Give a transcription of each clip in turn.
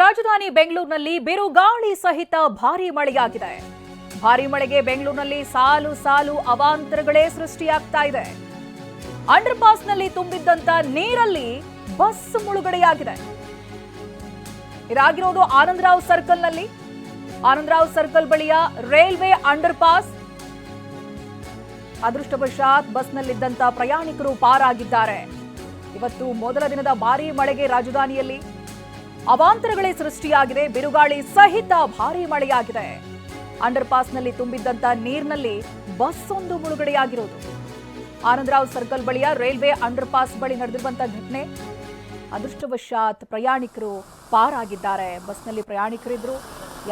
ರಾಜಧಾನಿ ಬೆಂಗಳೂರಿನಲ್ಲಿ ಬಿರುಗಾಳಿ ಸಹಿತ ಭಾರಿ ಮಳೆಯಾಗಿದೆ. ಭಾರೀ ಮಳೆಗೆ ಬೆಂಗಳೂರಿನಲ್ಲಿ ಸಾಲು ಸಾಲು ಅವಾಂತರಗಳೇ ಸೃಷ್ಟಿಯಾಗ್ತಾ ಇದೆ. ಅಂಡರ್ ಪಾಸ್ನಲ್ಲಿ ತುಂಬಿದ್ದಂತ ನೀರಲ್ಲಿ ಬಸ್ ಮುಳುಗಡೆಯಾಗಿದೆ. ಇದಾಗಿರೋದು ಆನಂದರಾವ್ ಸರ್ಕಲ್ನಲ್ಲಿ. ಆನಂದರಾವ್ ಸರ್ಕಲ್ ಬಳಿಯ ರೈಲ್ವೆ ಅಂಡರ್ ಪಾಸ್. ಅದೃಷ್ಟವಶಾತ್ ಬಸ್ನಲ್ಲಿದ್ದಂತ ಪ್ರಯಾಣಿಕರು ಪಾರಾಗಿದ್ದಾರೆ. ಇವತ್ತು ಮೊದಲ ದಿನದ ಭಾರೀ ಮಳೆಗೆ ರಾಜಧಾನಿಯಲ್ಲಿ ಅವಾಂತರಗಳೇ ಸೃಷ್ಟಿಯಾಗಿದೆ, ಬಿರುಗಾಳಿ ಸಹಿತ ಭಾರಿ ಮಳೆಯಾಗಿದೆ. ಅಂಡರ್ ಪಾಸ್ನಲ್ಲಿ ತುಂಬಿದ್ದಂತ ನೀರಿನಲ್ಲಿ ಬಸ್ ಒಂದು ಮುಳುಗಡೆಯಾಗಿರೋದು. ಆನಂದರಾವ್ ಸರ್ಕಲ್ ಬಳಿಯ ರೈಲ್ವೆ ಅಂಡರ್ ಪಾಸ್ ಬಳಿ ನಡೆದಿರುವಂತಹ ಘಟನೆ. ಅದೃಷ್ಟವಶಾತ್ ಪ್ರಯಾಣಿಕರು ಪಾರಾಗಿದ್ದಾರೆ. ಬಸ್ನಲ್ಲಿ ಪ್ರಯಾಣಿಕರಿದ್ರು.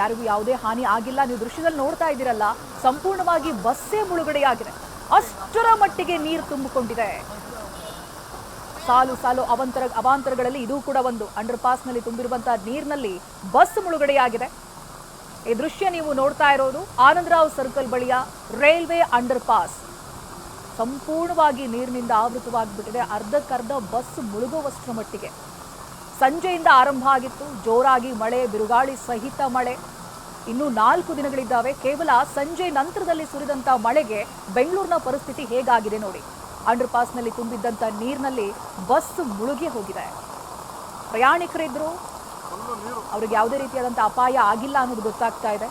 ಯಾರಿಗೂ ಯಾವುದೇ ಹಾನಿ ಆಗಿಲ್ಲ. ನೀವು ದೃಶ್ಯದಲ್ಲಿ ನೋಡ್ತಾ ಇದ್ದೀರಲ್ಲ, ಸಂಪೂರ್ಣವಾಗಿ ಬಸ್ಸೇ ಮುಳುಗಡೆಯಾಗಿದೆ. ಅಷ್ಟರ ಮಟ್ಟಿಗೆ ನೀರು ತುಂಬಿಕೊಂಡಿದೆ. ಸಾಲು ಸಾಲು ಅವಂತರ ಅವಾಂತರಗಳಲ್ಲಿ ಇದು ಕೂಡ ಒಂದು. ಅಂಡರ್ ಪಾಸ್ನಲ್ಲಿ ತುಂಬಿರುವಂತಹ ನೀರಿನಲ್ಲಿ ಬಸ್ ಮುಳುಗಡೆಯಾಗಿದೆ. ಈ ದೃಶ್ಯ ನೀವು ನೋಡ್ತಾ ಇರೋದು ಆನಂದರಾವ್ ಸರ್ಕಲ್ ಬಳಿಯ ರೈಲ್ವೆ ಅಂಡರ್ ಪಾಸ್ ಸಂಪೂರ್ಣವಾಗಿ ನೀರಿನಿಂದ ಆವೃತವಾಗಿಬಿಟ್ಟಿದೆ. ಅರ್ಧಕ್ಕರ್ಧ ಬಸ್ ಮುಳುಗುವಷ್ಟರ ಮಟ್ಟಿಗೆ. ಸಂಜೆಯಿಂದ ಆರಂಭ ಆಗಿತ್ತು. ಜೋರಾಗಿ ಮಳೆ, ಬಿರುಗಾಳಿ ಸಹಿತ ಮಳೆ. ಇನ್ನು ನಾಲ್ಕು ದಿನಗಳಿದ್ದಾವೆ. ಕೇವಲ ಸಂಜೆ ನಂತರದಲ್ಲಿ ಸುರಿದಂತ ಮಳೆಗೆ ಬೆಂಗಳೂರಿನ ಪರಿಸ್ಥಿತಿ ಹೇಗಾಗಿದೆ ನೋಡಿ. ಅಂಡರ್ ಪಾಸ್ನಲ್ಲಿ ತುಂಬಿದ್ದಂತ ನೀರಿನಲ್ಲಿ ಬಸ್ ಮುಳುಗಿ ಹೋಗಿದೆ. ಪ್ರಯಾಣಿಕರಿದ್ರು, ಅವ್ರಿಗೆ ಯಾವುದೇ ರೀತಿಯಾದಂಥ ಅಪಾಯ ಆಗಿಲ್ಲ ಅನ್ನೋದು ಗೊತ್ತಾಗ್ತಾ ಇದೆ.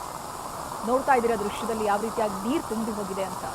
ನೋಡ್ತಾ ಇದ್ದೀರಾ ದೃಶ್ಯದಲ್ಲಿ ಯಾವ ರೀತಿಯಾಗಿ ನೀರು ತುಂಬಿ ಹೋಗಿದೆ ಅಂತ.